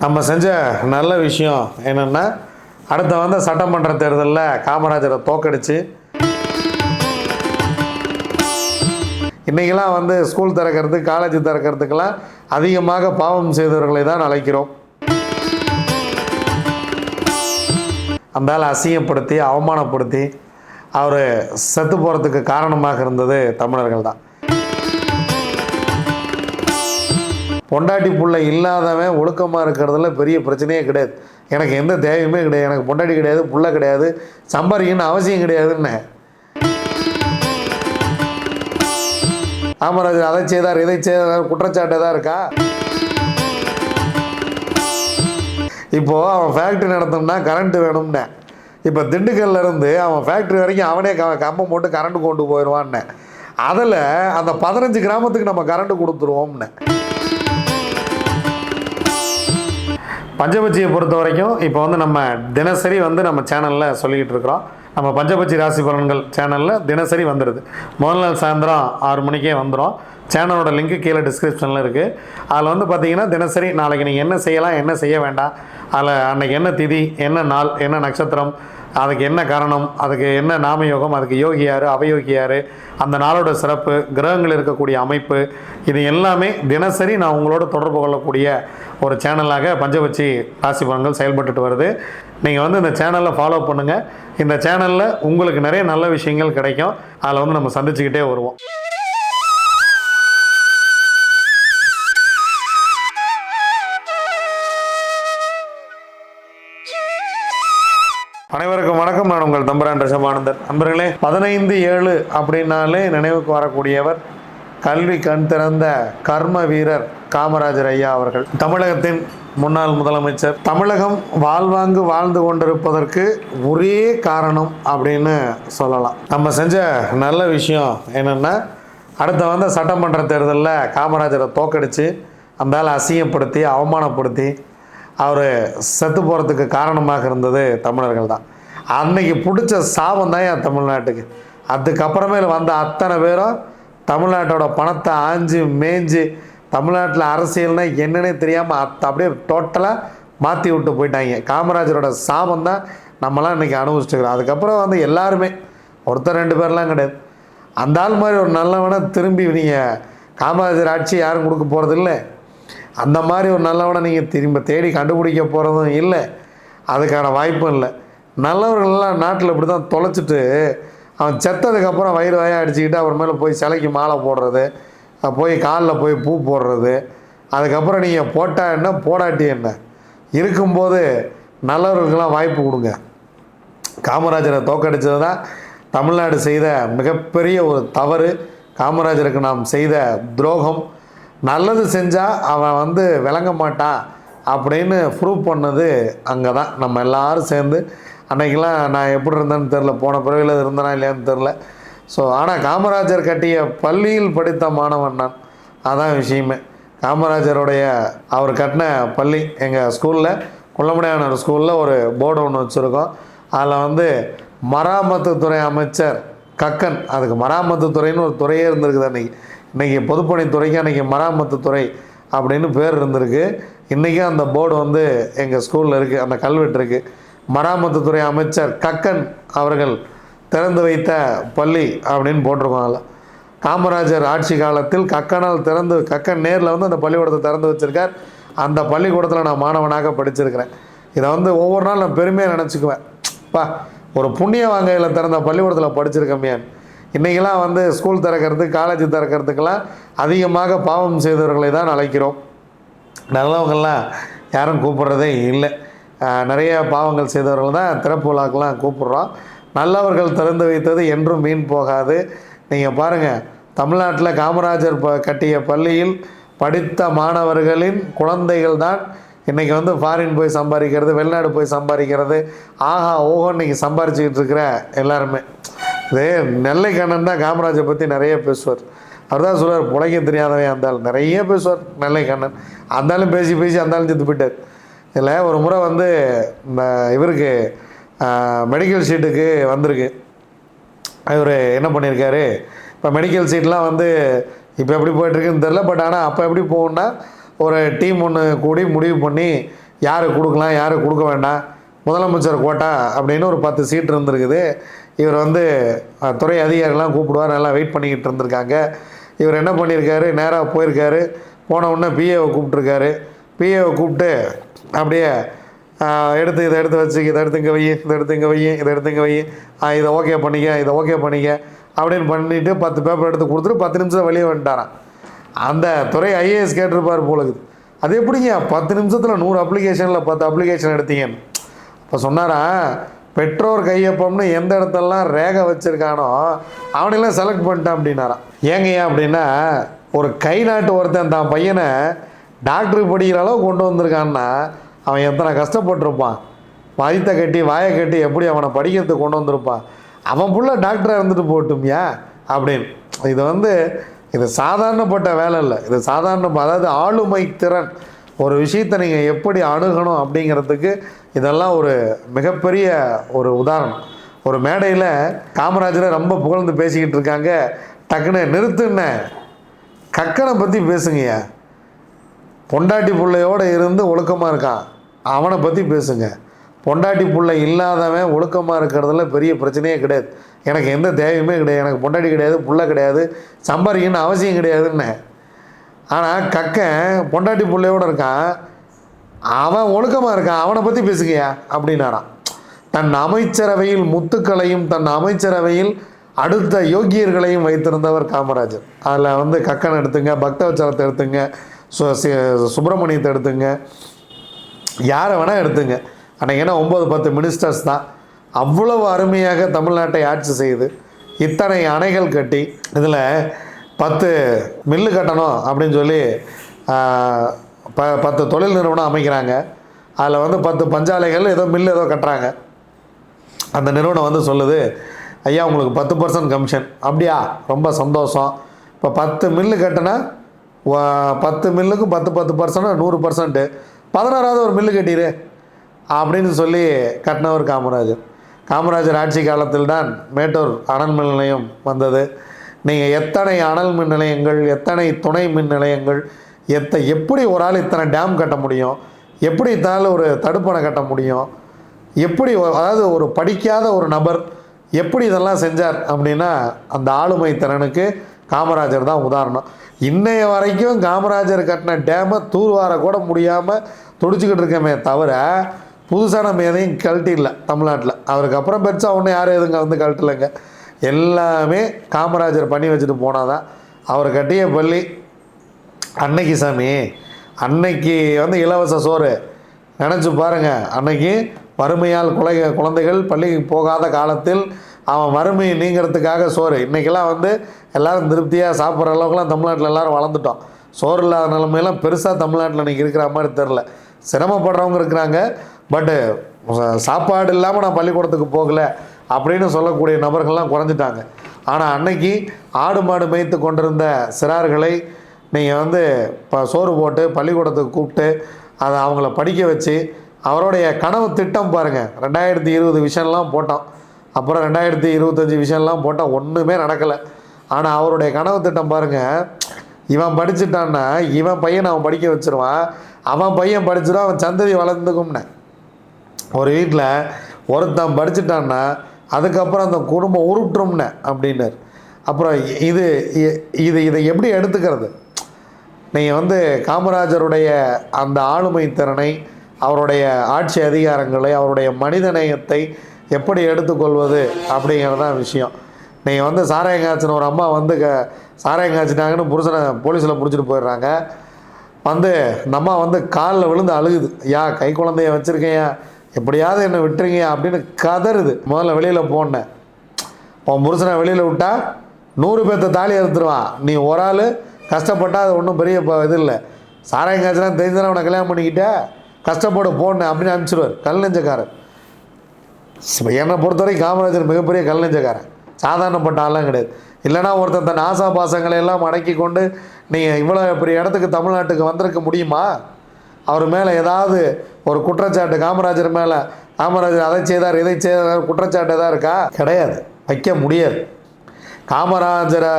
நம்ம செஞ்ச நல்ல விஷயம் என்னென்னா அடுத்த வந்த சட்டமன்ற தேர்தலில் காமராஜரை தோக்கடிச்சு இன்றைக்கெல்லாம் வந்து ஸ்கூல் திறக்கிறது காலேஜ் திறக்கிறதுக்கெல்லாம் அதிகமாக பாவம் செய்தவர்களை தான் அழைக்கிறோம். அந்த ஆளை அசிங்கப்படுத்தி அவமானப்படுத்தி அவர் செத்து போகிறதுக்கு காரணமாக இருந்தது தமிழர்கள் தான் பொண்டாட்டி பிள்ளை இல்லாதவன் ஒழுக்கமாக இருக்கிறதுல பெரிய பிரச்சனையே கிடையாது. எனக்கு எந்த தேவையுமே கிடையாது. எனக்கு பொண்டாட்டி கிடையாது புள்ள கிடையாது சம்பாதிக்கணும்னு அவசியம் கிடையாதுன்னு காமராஜர் அதை செய்தார் இதை செய்தார் குற்றச்சாட்டு தான் இருக்கா? இப்போது அவன் ஃபேக்ட்ரி நடத்தணும்னா கரண்ட்டு வேணும்னே. இப்போ திண்டுக்கல்லேருந்து அவன் ஃபேக்ட்ரி வரைக்கும் அவனே க கம்பம் போட்டு கரண்ட் கொண்டு போயிடுவான்னு. அதில் அந்த பதினஞ்சு கிராமத்துக்கு நம்ம கரண்ட் கொடுத்துருவோம்னு. பஞ்சபட்சியை பொறுத்த வரைக்கும் இப்போ வந்து நம்ம தினசரி வந்து நம்ம சேனலில் சொல்லிக்கிட்டு இருக்கிறோம். நம்ம பஞ்சபட்சி ராசி பலன்கள் சேனலில் தினசரி வந்துடுது முதல் நாள் சாயந்தரம் ஆறு மணிக்கே வந்துடும் சேனலோட லிங்க்கு கீழே டிஸ்கிரிப்ஷனில் இருக்குது அதில் வந்து பார்த்தீங்கன்னா தினசரி நாளைக்கு நீங்கள் என்ன செய்யலாம் என்ன செய்ய வேண்டாம். அதில் அன்னைக்கு என்ன திதி என்ன நாள் என்ன நட்சத்திரம் அதுக்கு என்ன காரணம்? அதுக்கு என்ன நாமயோகம்? அதுக்கு யோகி யார்? அவயோகி யார்? அந்த நாளோட சிறப்பு கிரகங்கள் இருக்கக்கூடிய அமைப்பு இது எல்லாமே தினசரி நான் உங்களோட தொடர்பு கொள்ளக்கூடிய ஒரு சேனலாக பஞ்சபட்சி ராசி பலன்கள் செயல்பட்டுட்டு வருது. நீங்கள் வந்து இந்த சேனலை ஃபாலோ பண்ணுங்கள் இந்த சேனலில் உங்களுக்கு நிறைய நல்ல விஷயங்கள் கிடைக்கும். அதில் வந்து நம்ம சந்திச்சுக்கிட்டே வருவோம். நான் உங்கள் தம்பரான் ரிஷபானந்தர் நண்பர்களே பதினைந்து ஏழு அப்படின்னாலே நினைவுக்கு வரக்கூடியவர் கல்வி கண் திறந்த கர்ம வீரர் காமராஜர் ஐயா அவர்கள். தமிழகத்தின் முன்னாள் முதலமைச்சர். தமிழகம் வாழ்வாங்கு வாழ்ந்து கொண்டிருப்பதற்கு ஒரே காரணம் அப்படின்னு சொல்லலாம். நம்ம செஞ்ச நல்ல விஷயம் என்னென்னா அடுத்த வந்த சட்டமன்ற தேர்தலில் காமராஜரை தோக்கடித்து அந்த ஆளை அசிங்கப்படுத்தி அவமானப்படுத்தி அவர் செத்து போகிறதுக்கு காரணமாக இருந்தது தமிழர்கள் தான் அன்னைக்கு பிடிச்ச சாபம் தான் என் தமிழ்நாட்டுக்கு. அதுக்கப்புறமேல வந்த அத்தனை பேரும் தமிழ்நாட்டோட பணத்தை ஆஞ்சு மேய்ஞ்சு தமிழ்நாட்டில் அரசியல்னால் என்னன்னே தெரியாமல் அத்தை அப்படியே டோட்டலாக மாற்றி விட்டு போயிட்டாங்க. காமராஜரோட சாபம் தான் நம்மலாம் இன்றைக்கி அனுபவிச்சுக்கிறோம் அதுக்கப்புறம் வந்து எல்லாருமே ஒருத்தர் ரெண்டு பேர்லாம் கிடையாது. அந்த ஆள் மாதிரி ஒரு நல்லவனை திரும்பி நீங்கள் காமராஜர் ஆட்சி யாரும் கொடுக்க போகிறதில்ல அந்த மாதிரி ஒரு நல்லவனை நீங்கள் திரும்ப தேடி கண்டுபிடிக்க போகிறதும் இல்லை. அதுக்கான வாய்ப்பும் இல்லை. நல்லவர்கள்லாம் நாட்டில் இப்படி தான் தொலைச்சிட்டு அவன் செத்ததுக்கப்புறம் வயிறு வாயாக அடிச்சுக்கிட்டு அவர் மேலே போய் சிலைக்கு மாலை போடுறது போய் காலில் போய் பூ போடுறது அதுக்கப்புறம் நீங்கள் போட்டால் என்ன போடாட்டி என்ன? இருக்கும்போது நல்லவர்களுக்கெல்லாம் வாய்ப்பு கொடுங்க. காமராஜரை தோக்கடித்தது தான் தமிழ்நாடு செய்த மிகப்பெரிய ஒரு தவறு. காமராஜருக்கு நாம் செய்த துரோகம். நல்லது செஞ்சால் அவன் வந்து விளங்க மாட்டான் அப்படின்னு ப்ரூவ் பண்ணது அங்கே தான் நம்ம எல்லாரும் சேர்ந்து அன்னைக்கெல்லாம் நான் எப்படி இருந்தேன்னு தெரில போன பிறவியில் இருந்தேனா இல்லையான்னு தெரில ஸோ ஆனால் காமராஜர் கட்டிய பள்ளியில் படித்த மாணவன் நான். அதான் விஷயமே. காமராஜருடைய அவர் கட்டின பள்ளி எங்கள் ஸ்கூலில் குள்ளமடையானவர் ஸ்கூலில் ஒரு போர்டு ஒன்று வச்சுருக்கோம். அதில் வந்து மராமத்து துறை அமைச்சர் கக்கன். அதுக்கு மராமத்து துறைன்னு ஒரு துறையே இருந்திருக்குது அன்றைக்கி இன்றைக்கி பொதுப்பணித்துறைக்கு அன்றைக்கி மராமத்து துறை அப்படின்னு பேர் இருந்திருக்கு. இன்றைக்கும் அந்த போர்டு வந்து எங்கள் ஸ்கூலில் இருக்குது அந்த கல்வெட்டு இருக்குது மராமத்து துறை அமைச்சர் கக்கன் அவர்கள் திறந்து வைத்த பள்ளி அப்படின்னு போட்டிருக்கோம். அதில் காமராஜர் ஆட்சி காலத்தில் கக்கனால் திறந்து கக்கன் நேரில் வந்து அந்த பள்ளிக்கூடத்தை திறந்து வச்சுருக்கார். அந்த பள்ளிக்கூடத்தில் நான் மாணவனாக படிச்சிருக்கிறேன். இதை வந்து ஒவ்வொரு நாள் நான் பெருமையாக நினச்சிக்குவேன். பா ஒரு புண்ணிய வாங்கையில் திறந்த பள்ளிக்கூடத்தில் படிச்சிருக்கமையான் இன்றைக்கெல்லாம் வந்து ஸ்கூல் திறக்கிறது காலேஜ் திறக்கிறதுக்கெல்லாம் அதிகமாக பாவம் செய்தவர்களை தான் அழைக்கிறோம். நல்லவங்கள்லாம் யாரும் கூப்பிட்றதே இல்லை. நிறைய பாவங்கள் செய்தவர்கள் தான் திறப்பு விழாக்கெல்லாம் கூப்பிட்றோம். நல்லவர்கள் திறந்து வைத்தது என்றும் மீன் போகாது. நீங்கள் பாருங்கள் தமிழ்நாட்டில் காமராஜர் ப கட்டிய பள்ளியில் படித்த மாணவர்களின் குழந்தைகள் தான் இன்றைக்கி வந்து ஃபாரின் போய் சம்பாதிக்கிறது வெளிநாடு போய் சம்பாதிக்கிறது. ஆஹா ஓஹோ இன்றைக்கி சம்பாரிச்சிக்கிட்டு இருக்கிற எல்லாருமே. இது நெல்லை கண்ணன் தான் காமராஜர் பற்றி நிறைய பேசுவார். அவர் தான் சொல்லுவார் புழைக்க தெரியாதவன் அந்தாலும் நிறைய பேசுவார் நெல்லை கண்ணன். அந்தாலும் பேசி பேசி அந்தாலும் செத்து போயிட்டார். இதில் ஒரு முறை வந்து இந்த இவருக்கு மெடிக்கல் சீட்டுக்கு வந்திருக்கு. இவர் என்ன பண்ணியிருக்காரு இப்போ மெடிக்கல் சீட்லாம் வந்து இப்போ எப்படி போயிட்டுருக்குன்னு தெரில பட் ஆனால் அப்போ எப்படி போகணுன்னா ஒரு டீம் ஒன்று கூடி முடிவு பண்ணி யாருக்கு கொடுக்கலாம் யாருக்கு கொடுக்க வேண்டாம் முதலமைச்சர் கோட்டா அப்படின்னு ஒரு பத்து சீட் இருந்திருக்குது. இவர் வந்து துறை அதிகாரிலாம் கூப்பிடுவார் நல்லா வெயிட் பண்ணிக்கிட்டு இருந்திருக்காங்க. இவர் என்ன பண்ணியிருக்காரு நேராக போயிருக்காரு. போன உடனே பிஏவை கூப்பிட்ருக்காரு பிஏவை கூப்பிட்டு அப்படியே எடுத்து இதை எடுத்து வச்சு இதை எடுத்து இங்கே வை இதை எடுத்து இங்கே வை இதை எடுத்து இங்கே வை இதை ஓகே பண்ணிக்க இதை ஓகே பண்ணிக்க அப்படின்னு பண்ணிவிட்டு பத்து பேப்பர் எடுத்து கொடுத்துட்டு பத்து நிமிஷம் வெளியே வந்துட்டாரான் அந்த துறை ஐஏஎஸ் கேட்டிருப்பார் போலுக்கு அது எப்படிங்க? பத்து நிமிஷத்தில் நூறு அப்ளிகேஷனில் பத்து அப்ளிகேஷன் எடுத்தீங்கன்னு. இப்போ சொன்னாரா பெற்றோர் கையொப்பம்னு எந்த இடத்தெல்லாம் ரேகை வச்சுருக்கானோ அவனையெல்லாம் செலக்ட் பண்ணிட்டான் அப்படின்னாராம். ஏங்கய்யா அப்படின்னா ஒரு கை நாட்டு ஒருத்தன் தான் பையனை டாக்டருக்கு படிக்கிற அளவு கொண்டு வந்திருக்கான்னா அவன் எத்தனை கஷ்டப்பட்டிருப்பான். வயித்தை கட்டி வாயை கட்டி எப்படி அவனை படிக்கிறதுக்கு கொண்டு வந்திருப்பான். அவன் புள்ள டாக்டராக இருந்துட்டு போட்டுமியா அப்படின்னு. இது வந்து இது சாதாரணப்பட்ட வேலை இல்லை. இது சாதாரண அதாவது ஆளுமை திறன். ஒரு விஷயத்தை நீங்கள் எப்படி அணுகணும் அப்படிங்கிறதுக்கு இதெல்லாம் ஒரு மிகப்பெரிய ஒரு உதாரணம். ஒரு மேடையில் காமராஜரை ரொம்ப புகழ்ந்து பேசிக்கிட்டு இருக்காங்க. டக்குன்னு நிறுத்துன்னு கக்கனை பற்றி பேசுங்கய்யா. பொண்டாட்டி பிள்ளையோடு இருந்து ஒழுக்கமாக இருக்கான் அவனை பற்றி பேசுங்க. பொண்டாட்டி பிள்ளை இல்லாதவன் ஒழுக்கமாக இருக்கிறதுல பெரிய பிரச்சனையே கிடையாது. எனக்கு எந்த தேவையுமே கிடையாது. எனக்கு பொண்டாட்டி கிடையாது புள்ள கிடையாது சம்பாதிக்கணும்னு அவசியம் கிடையாதுன்னு. ஆனால் கக்கன் பொண்டாட்டி பிள்ளையோடு இருக்கான். அவன் ஒழுக்கமாக இருக்கான். அவனை பற்றி பேசுங்கயா அப்படின்னாராம். தன் அமைச்சரவையில் முத்துக்களையும் தன் அமைச்சரவையில் அடுத்த யோக்கியர்களையும் வைத்திருந்தவர் காமராஜர். அதில் வந்து கக்கன் எடுத்துங்க பக்தவச்சலத்தை எடுத்துங்க. சு- சுப்பிரமணியத்தை எடுத்துங்க. யாரை வேணால் எடுத்துங்க. அன்றைக்கி என்ன ஒம்பது பத்து மினிஸ்டர்ஸ் தான். அவ்வளவு அருமையாக தமிழ்நாட்டை ஆட்சி செய்து இத்தனை அணைகள் கட்டி இதில் பத்து மில்லு கட்டணும் அப்படின்னு சொல்லி ப பத்து தொழில் நிறுவனம் அமைக்கிறாங்க. அதில் வந்து பத்து பஞ்சாலைகள் ஏதோ மில்லு ஏதோ கட்டுறாங்க. அந்த நிறுவனம் வந்து சொல்லுது ஐயா உங்களுக்கு பத்து பர்சன்ட் கமிஷன் அப்படியா? ரொம்ப சந்தோஷம். இப்போ பத்து மில்லு கட்டினா பத்து மில்லுக்கும் பத்து பத்து பர்சன்ட் நூறு பர்சன்ட்டு பதினாறாவது ஒரு மில்லு கட்டிடு அப்படின்னு சொல்லி கட்டினவர் காமராஜர். காமராஜர் ஆட்சி காலத்தில் தான் மேட்டூர் அனல் மின் நிலையம் வந்தது. நீங்கள் எத்தனை அனல் மின் நிலையங்கள் எத்தனை துணை மின் நிலையங்கள் எத்த எப்படி ஒரு ஆள் இத்தனை டேம் கட்ட முடியும்? எப்படி இத்தனை ஒரு தடுப்பணை கட்ட முடியும்? எப்படி அதாவது ஒரு படிக்காத ஒரு நபர் எப்படி இதெல்லாம் செஞ்சார் அப்படின்னா அந்த ஆளுமை திறனுக்கு காமராஜர் தான் உதாரணம். இன்றைய வரைக்கும் காமராஜர் கட்டின டேமை தூர்வார கூட முடியாமல் துடிச்சிக்கிட்டு இருக்கமே தவிர புதுசாக நம்ம எதையும் கழட்டிடல தமிழ்நாட்டில். அவருக்கு அப்புறம் பெருசாக ஒன்றும் யாரும் எதுவும் வந்து கழட்டலைங்க. எல்லாமே காமராஜர் பண்ணி வச்சுட்டு போனாதான். அவர் கட்டிய பள்ளி அன்னைக்கு சாமி அன்னைக்கு வந்து இலவச சோறு. நினச்சி பாருங்கள் அன்னைக்கு வறுமையால் குலை குழந்தைகள் பள்ளிக்கு போகாத காலத்தில் அவன் வறுமை நீங்கிறதுக்காக சோறு. இன்றைக்கெல்லாம் வந்து எல்லோரும் திருப்தியாக சாப்பிட்ற அளவுக்குலாம் தமிழ்நாட்டில் எல்லாரும் வளர்ந்துட்டோம். சோறு இல்லாத நிலைமையெல்லாம் பெருசாக தமிழ்நாட்டில் இன்றைக்கி இருக்கிற மாதிரி தெரில சிரமப்படுறவங்க இருக்கிறாங்க. பட்டு சாப்பாடு இல்லாமல் நான் பள்ளிக்கூடத்துக்கு போகல அப்படின்னு சொல்லக்கூடிய நபர்கள்லாம் குறைஞ்சிட்டாங்க. ஆனால் அன்னைக்கு ஆடு மாடு மேய்த்து கொண்டிருந்த சிறார்களை நீங்கள் வந்து இப்போ சோறு போட்டு பள்ளிக்கூடத்துக்கு கூப்பிட்டு அதை அவங்கள படிக்க வச்சு அவருடைய கனவு திட்டம் பாருங்கள் ரெண்டாயிரத்தி இருபது விஷயம்லாம் போட்டோம். அப்புறம் ரெண்டாயிரத்தி இருபத்தஞ்சி விஷயம்லாம் போட்டால் ஒன்றுமே நடக்கலை. ஆனால் அவருடைய கனவு திட்டம் பாருங்கள் இவன் படிச்சுட்டான்னா இவன் பையன் அவன் படிக்க வச்சிருவான். அவன் பையன் படிச்சிடும் அவன் சந்ததி வளர்ந்துக்கும்னே. ஒரு வீட்டில் ஒருத்தன் படிச்சுட்டான்னா அதுக்கப்புறம் அந்த குடும்பம் உருட்டும்னு அப்படின்னார். அப்புறம் இது இ- இது இதை எப்படி எடுத்துக்கிறது? நீங்கள் வந்து காமராஜருடைய அந்த ஆளுமை திறனை அவருடைய ஆட்சி அதிகாரங்களை அவருடைய மனிதநேயத்தை எப்படி எடுத்துக்கொள்வது அப்படிங்கிறது தான் விஷயம். நீங்கள் வந்து சாராயம் காய்ச்சின ஒரு அம்மா வந்து க சாராயம் காய்ச்சினாங்கன்னு புருஷனை போலீஸில் பிடிச்சிட்டு போயிடுறாங்க. வந்து இந்த அம்மா வந்து காலில் விழுந்து அழுகுது. யா கை குழந்தைய வச்சுருக்கேயா? எப்படியாவது என்னை விட்டுருங்க அப்படின்னு கதறுது. முதல்ல வெளியில் போனேன். உன் புருஷனை வெளியில் விட்டா நூறு பேர்த்த தாலி எடுத்துருவான் நீ ஒரு ஆள் கஷ்டப்பட்டா அது ஒன்றும் பெரிய இப்போ இது இல்லை. சாராயம் காய்ச்சலாம் தெரிஞ்சுனா அவனை கல்யாணம் பண்ணிக்கிட்ட. கஷ்டப்பட போனேன் அப்படின்னு அனுப்பிச்சிடுவார். கல் நெஞ்சக்காரர். என்னை பொறுத்தவரைக்கும் காமராஜர் மிகப்பெரிய கலைஞக்காரன் நெஞ்சக்காரன் சாதாரணப்பட்ட ஆளாம் கிடையாது. இல்லைனா ஒருத்தன் தன் ஆசா பாசங்களை எல்லாம் அடக்கி கொண்டு நீங்கள் இவ்வளோ பெரிய இடத்துக்கு தமிழ்நாட்டுக்கு வந்திருக்க முடியுமா? அவர் மேலே ஏதாவது ஒரு குற்றச்சாட்டு காமராஜர் மேலே காமராஜர் அதை செய்தார் இதை செய்தார் குற்றச்சாட்டு எதாவது இருக்கா? கிடையாது. வைக்க முடியாது. காமராஜரை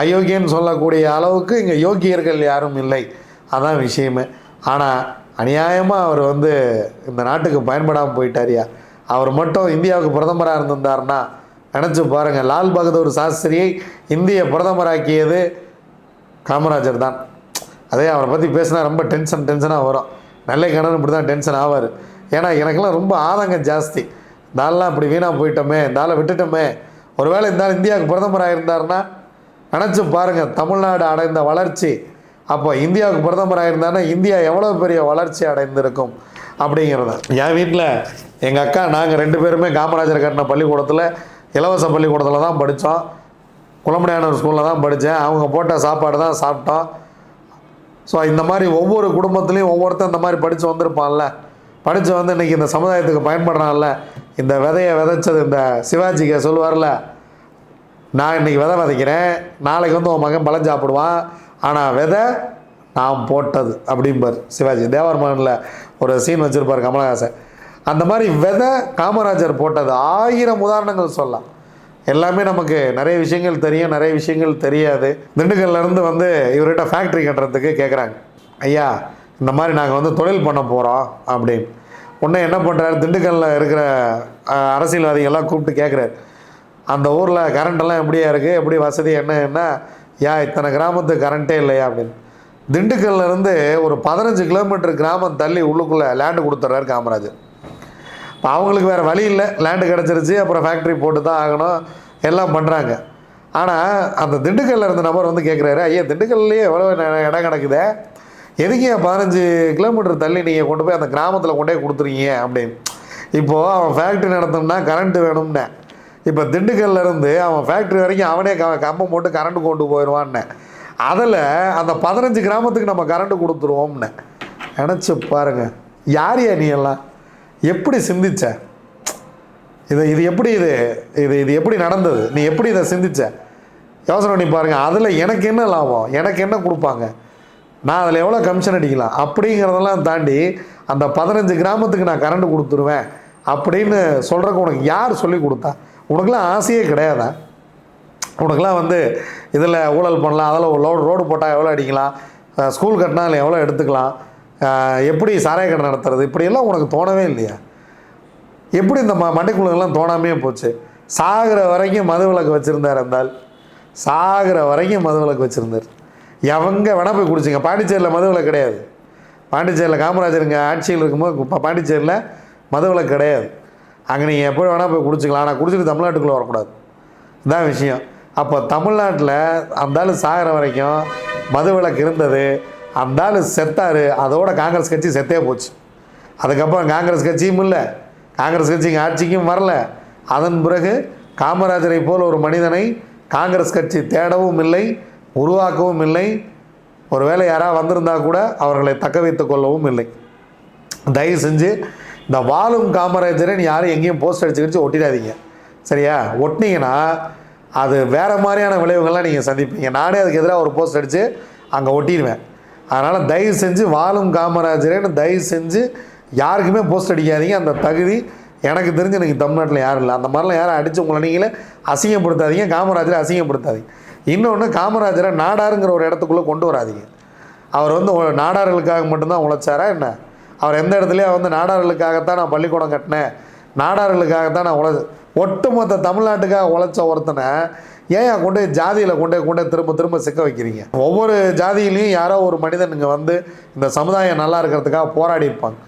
அயோக்கியன்னு சொல்லக்கூடிய அளவுக்கு இங்கே யோக்கியர்கள் யாரும் இல்லை. அதான் விஷயமே. ஆனால் அநியாயமாக அவர் வந்து இந்த நாட்டுக்கு பயன்படாமல் போயிட்டாரியா? அவர் மட்டும் இந்தியாவுக்கு பிரதமராக இருந்திருந்தாருன்னா நினச்சி பாருங்கள் லால் பகதூர் சாஸ்திரியை இந்திய பிரதமராக்கியது காமராஜர் தான். அதே அவரை பற்றி பேசினா ரொம்ப டென்ஷன் டென்ஷனாக வரும். நல்ல கணவன் இப்படி தான் டென்ஷன் ஆவார். ஏன்னா எனக்கெல்லாம் ரொம்ப ஆதங்கம் ஜாஸ்தி. இந்த ஆள்லாம் இப்படி வீணாக போயிட்டோமே இந்த ஆளை விட்டுட்டோமே. ஒருவேளை இந்த ஆள் இந்தியாவுக்கு பிரதமராக இருந்தாருன்னா நினச்சி பாருங்கள் தமிழ்நாடு அடைந்த வளர்ச்சி. அப்போ இந்தியாவுக்கு பிரதமராக இருந்தாருன்னா இந்தியா எவ்வளோ பெரிய வளர்ச்சி அடைந்திருக்கும்? அப்படிங்கிறத. என் வீட்டில் எங்கள் அக்கா நாங்கள் ரெண்டு பேருமே காமராஜர் கட்டின பள்ளிக்கூடத்தில் இலவச பள்ளிக்கூடத்தில் தான் படித்தோம் குளமணியானவர் ஸ்கூலில் தான் படித்தேன் அவங்க போட்ட சாப்பாடு தான் சாப்பிட்டோம். ஸோ இந்த மாதிரி ஒவ்வொரு குடும்பத்துலேயும் ஒவ்வொருத்தர் இந்த மாதிரி படித்து வந்திருப்பான்ல. படித்து வந்து இன்றைக்கி இந்த சமுதாயத்துக்கு பயன்படுறான்ல. இந்த விதையை விதைச்சது இந்த சிவாஜிக்கு சொல்லுவார்ல நான் இன்றைக்கி விதை விதைக்கிறேன். நாளைக்கு வந்து உன் மகன் பழம் சாப்பிடுவான். ஆனால் விதை நான் போட்டது அப்படிம்பார் சிவாஜி. தேவர்மனில் ஒரு சீன் வச்சுருப்பார் கமலஹாசன். அந்த மாதிரி விதை காமராஜர் போட்டது ஆயிரம் உதாரணங்கள் சொல்லலாம். எல்லாமே நமக்கு நிறைய விஷயங்கள் தெரியும் நிறைய விஷயங்கள் தெரியாது. திண்டுக்கல்லேருந்து வந்து இவர்கிட்ட ஃபேக்ட்ரி கட்டுறதுக்கு கேட்குறாங்க ஐயா இந்த மாதிரி நாங்கள் வந்து தொழில் பண்ண போகிறோம் அப்படின்னு. உடனே என்ன பண்ணுறாரு திண்டுக்கல்லில் இருக்கிற அரசியல்வாதிகள்லாம் கூப்பிட்டு கேட்குறாரு அந்த ஊரில் கரண்ட்டெல்லாம் எப்படியா இருக்குது எப்படி வசதி? என்ன என்ன? யா இத்தனை கிராமத்துக்கு கரண்ட்டே இல்லையா அப்படின்னு. திண்டுக்கல்லேருந்து ஒரு பதினஞ்சு கிலோமீட்டர் கிராமம் தள்ளி உள்ளுக்குள்ளே லேண்டு கொடுத்துட்றாரு காமராஜர். இப்போ அவங்களுக்கு வேறு வழி இல்லை. லேண்டு கிடச்சிருச்சு. அப்புறம் ஃபேக்ட்ரி போட்டு தான் ஆகணும். எல்லாம் பண்ணுறாங்க ஆனால் அந்த திண்டுக்கல்ல இருந்த நபர் வந்து கேட்குறாரு ஐயா திண்டுக்கல்லையே எவ்வளோ இடம் கிடக்குதே? எதுக்கு பதினஞ்சு கிலோமீட்டர் தள்ளி நீங்கள் கொண்டு போய் அந்த கிராமத்தில் கொண்டே கொடுத்துருக்கீங்க அப்படின்னு. இப்போது அவன் ஃபேக்ட்ரி நடத்தணும்னா கரண்ட்டு வேணும்னே இப்போ திண்டுக்கல்லேருந்து அவன் ஃபேக்ட்ரி வரைக்கும் அவனே க கம்பம் போட்டு கரண்ட் கொண்டு போயிடுவான்னு அதில் அந்த பதினஞ்சு கிராமத்துக்கு நம்ம கரண்ட்டு கொடுத்துருவோம்னு நினச்சி பாருங்க. யார் யா நீ எல்லாம்? எப்படி சிந்திச்ச? இது இது எப்படி இது? இது இது எப்படி நடந்தது? நீ எப்படி இதை சிந்திச்ச? யோசனை பண்ணி பாருங்கள் அதில் எனக்கு என்ன லாபம்? எனக்கு என்ன கொடுப்பாங்க? நான் அதில் எவ்வளோ கமிஷன் அடிக்கலாம்? அப்படிங்கிறதெல்லாம் தாண்டி அந்த பதினஞ்சு கிராமத்துக்கு நான் கரண்ட் கொடுத்துருவேன் அப்படின்னு சொல்கிறக்கு உனக்கு யார் சொல்லி கொடுத்தா? உனக்குலாம் ஆசையே கிடையாதா? உனக்குலாம் வந்து இதில் ஊழல் பண்ணலாம் அதில் லோடு ரோடு போட்டால் எவ்வளோ அடிக்கலாம் ஸ்கூல் கட்டினா இல்லை எவ்வளோ எடுத்துக்கலாம் எப்படி சாராய கடை நடத்துறது இப்படியெல்லாம் உனக்கு தோணவே இல்லையா? எப்படி இந்த ம மண்டைக்குள்ளங்கள்லாம் தோணாமே போச்சு? சாகிற வரைக்கும் மது விளக்கு வச்சுருந்தார் இருந்தால் சாகிற வரைக்கும் மது விளக்கு வச்சுருந்தார். எவங்க வேணா போய் குடிச்சிங்க. பாண்டிச்சேரியில் மது விளக்கு கிடையாது. பாண்டிச்சேரியில் காமராஜருங்க ஆட்சியில் இருக்கும்போது இப்போ பாண்டிச்சேரியில் மது விளக்கு கிடையாது. அங்கே நீங்கள் எப்போ வேணால் போய் குடிச்சிக்கலாம். ஆனால் குடிச்சிட்டு தமிழ்நாட்டுக்குள்ளே வரக்கூடாது. இதான் விஷயம். அப்போ தமிழ்நாட்டில் அந்த ஆள் சாகிற வரைக்கும் மது விளக்கு இருந்தது அந்த ஆள் செத்தார் அதோட காங்கிரஸ் கட்சி செத்தே போச்சு. அதுக்கப்புறம் காங்கிரஸ் கட்சியும் இல்லை. காங்கிரஸ் கட்சி ஆட்சிக்கும் வரல. அதன் பிறகு காமராஜரை போல் ஒரு மனிதனை காங்கிரஸ் கட்சி தேடவும் இல்லை உருவாக்கவும் இல்லை. ஒருவேளை யாராவது வந்திருந்தா கூட அவர்களை தக்க வைத்து கொள்ளவும் இல்லை. தயவு செஞ்சு இந்த வாழும் காமராஜரை நீ யாரும் எங்கேயும் போஸ்ட் அடிச்சு கடிச்சு ஒட்டிடாதீங்க. சரியா? ஒட்டினீங்கன்னா அது வேறு மாதிரியான விளைவுகள்லாம் நீங்கள் சந்திப்பீங்க. நானே அதுக்கு எதிராக ஒரு போஸ்ட் அடித்து அங்கே ஒட்டிடுவேன். அதனால் தயவு செஞ்சு வாழும் காமராஜரேன்னு தயவு செஞ்சு யாருக்குமே போஸ்ட் அடிக்காதீங்க. அந்த தகுதி எனக்கு தெரிஞ்சு எனக்கு தமிழ்நாட்டில் யாரும் இல்லை. அந்த மாதிரிலாம் யாரும் அடித்து உங்களை நீங்களே அசிங்கப்படுத்தாதீங்க. காமராஜரை அசிங்கப்படுத்தாதீங்க. இன்னொன்று காமராஜரை நாடாருங்கிற ஒரு இடத்துக்குள்ளே கொண்டு வராதீங்க. அவர் வந்து நாடார்களுக்காக மட்டும்தான் உழைச்சாரா என்ன? அவர் எந்த இடத்துலையும் வந்து நாடார்களுக்காகத்தான் நான் பள்ளிக்கூடம் கட்டினேன். நாடார்களுக்காக தான் நான் உழை ஒட்டுமொத்த தமிழ்நாட்டுக்காக உழைச்ச ஒருத்தனை ஏன் கொண்டு போய் ஜாதியில் கொண்டு போய் கொண்டு போய் திரும்ப திரும்ப சிக்க வைக்கிறீங்க? ஒவ்வொரு ஜாதியிலையும் யாரோ ஒரு மனிதன் இங்கே வந்து இந்த சமுதாயம் நல்லா இருக்கிறதுக்காக போராடி இருப்பாங்க.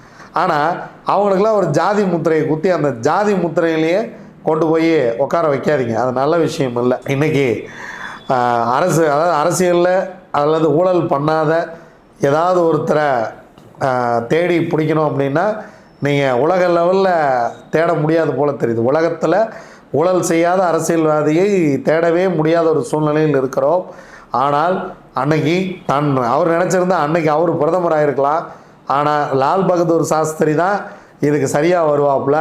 ஆனால் அவங்களுக்கெல்லாம் ஒரு ஜாதி முத்திரையை குத்தி அந்த ஜாதி முத்திரையிலேயே கொண்டு போய் உட்கார வைக்காதீங்க. அது நல்ல விஷயம் இல்லை. இன்றைக்கி அரசு அதாவது அரசியலில் அல்லது ஊழல் பண்ணாத ஏதாவது ஒருத்தரை தேடி பிடிக்கணும் அப்படின்னா நீங்கள் உலக லெவலில் தேட முடியாது போல தெரியுது. உலகத்தில் ஊழல் செய்யாத அரசியல்வாதியை தேடவே முடியாத ஒரு சூழ்நிலையில் இருக்கிறோம். ஆனால் அன்னைக்கு தான் அவர் நினச்சிருந்தா அன்னைக்கு அவர் பிரதமராக இருக்கலாம் ஆனால் லால் பகதூர் சாஸ்திரி தான் இதுக்கு சரியாக வருவாப்புல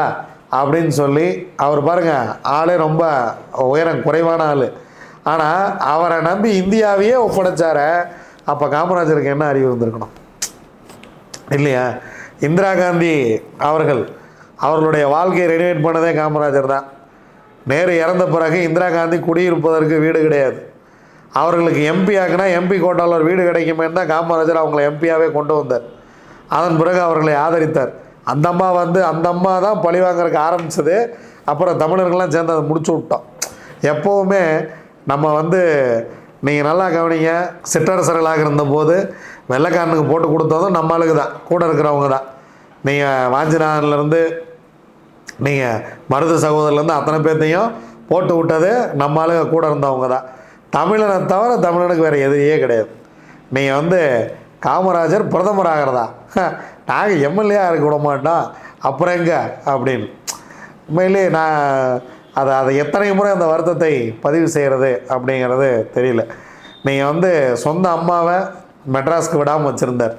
அப்படின்னு சொல்லி அவர் பாருங்க ஆளே ரொம்ப உயரம் குறைவான ஆள். ஆனால் அவரை நம்பி இந்தியாவையே ஒப்படைச்சார அப்போ காமராஜருக்கு என்ன அறிவு இருந்திருக்கணும் இல்லையா? இந்திரா காந்தி அவர்கள் அவர்களுடைய வாழ்க்கையை ரெனிவேட் பண்ணதே காமராஜர் தான். நேரு இறந்த பிறகு இந்திரா காந்தி குடியிருப்பதற்கு வீடு கிடையாது. அவர்களுக்கு எம்பி ஆக்குனா எம்பி கோட்டாவில் ஒரு வீடு கிடைக்குமேன்னு தான் காமராஜர் அவங்கள எம்பியாகவே கொண்டு வந்தார். அதன் பிறகு அவர்களை ஆதரித்தார். அந்த அம்மா வந்து அந்த அம்மா தான் பழி வாங்குறதுக்கு ஆரம்பிச்சது. அப்புறம் தமிழர்கள்லாம் சேர்ந்து அதை முடிச்சு விட்டோம். எப்போவுமே நம்ம வந்து நீங்கள் நல்லா கவனிங்க சிற்றரசர்களாக இருந்தபோது வெள்ளைக்காரனுக்கு போட்டு கொடுத்ததும் நம்ம ஆளுக்கு தான் கூட இருக்கிறவங்க தான் நீங்கள் வாஞ்சிநாதன்லேருந்து நீங்கள் மருது சகோதரர்லேருந்து அத்தனை பேர்த்தையும் போட்டு விட்டது நம்ம ஆளுங்க கூட இருந்தவங்க தான் தமிழனை தவிர தமிழனுக்கு வேறு எதிரியே கிடையாது. நீங்கள் வந்து காமராஜர் பிரதமர் ஆகிறதா? நாங்கள் எம்எல்ஏ இருக்க விட மாட்டோம். அப்புறம் எங்கே? அப்படின்னு. உண்மையிலே நான் அதை அதை எத்தனை முறை அந்த வருத்தத்தை பதிவு செய்கிறது அப்படிங்கிறது தெரியல. நீங்கள் வந்து சொந்த அம்மாவை மெட்ராஸ்க்கு விடாமல் வச்சுருந்தார்.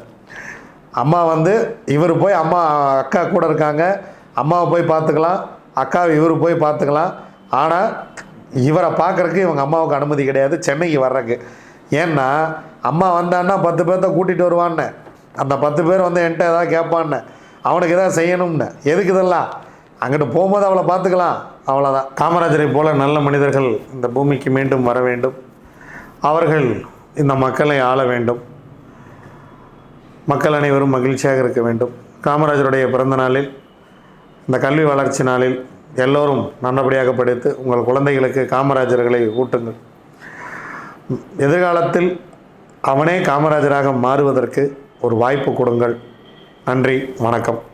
அம்மா வந்து இவர் போய் அம்மா அக்கா கூட இருக்காங்க. அம்மாவை போய் பார்த்துக்கலாம். அக்காவை இவர் போய் பார்த்துக்கலாம். ஆனால் இவரை பார்க்குறக்கு இவங்க அம்மாவுக்கு அனுமதி கிடையாது. சென்னைக்கு வர்றதுக்கு. ஏன்னா அம்மா வந்தான்னா பத்து பேர்த்த கூட்டிகிட்டு வருவான்னு. அந்த பத்து பேர் வந்து என்கிட்ட ஏதாவது கேட்பான்னு. அவனுக்கு எதாவது செய்யணும்னு. எதுக்கு இதெல்லாம்? அங்கிட்டு போகும்போது அவளை பார்த்துக்கலாம். அவ்வளோதான் காமராஜரை போல நல்ல மனிதர்கள் இந்த பூமிக்கு மீண்டும் வர வேண்டும். அவர்கள் இந்த மக்களை ஆள வேண்டும். மக்கள் அனைவரும் மகிழ்ச்சியாக இருக்க வேண்டும். காமராஜருடைய பிறந்த நாளில் இந்த கல்வி வளர்ச்சி நாளில் எல்லோரும் நல்லபடியாக படித்து உங்கள் குழந்தைகளுக்கு காமராஜர்களை ஊட்டுங்கள். எதிர்காலத்தில் அவனே காமராஜராக மாறுவதற்கு ஒரு வாய்ப்பு கொடுங்கள். நன்றி வணக்கம்.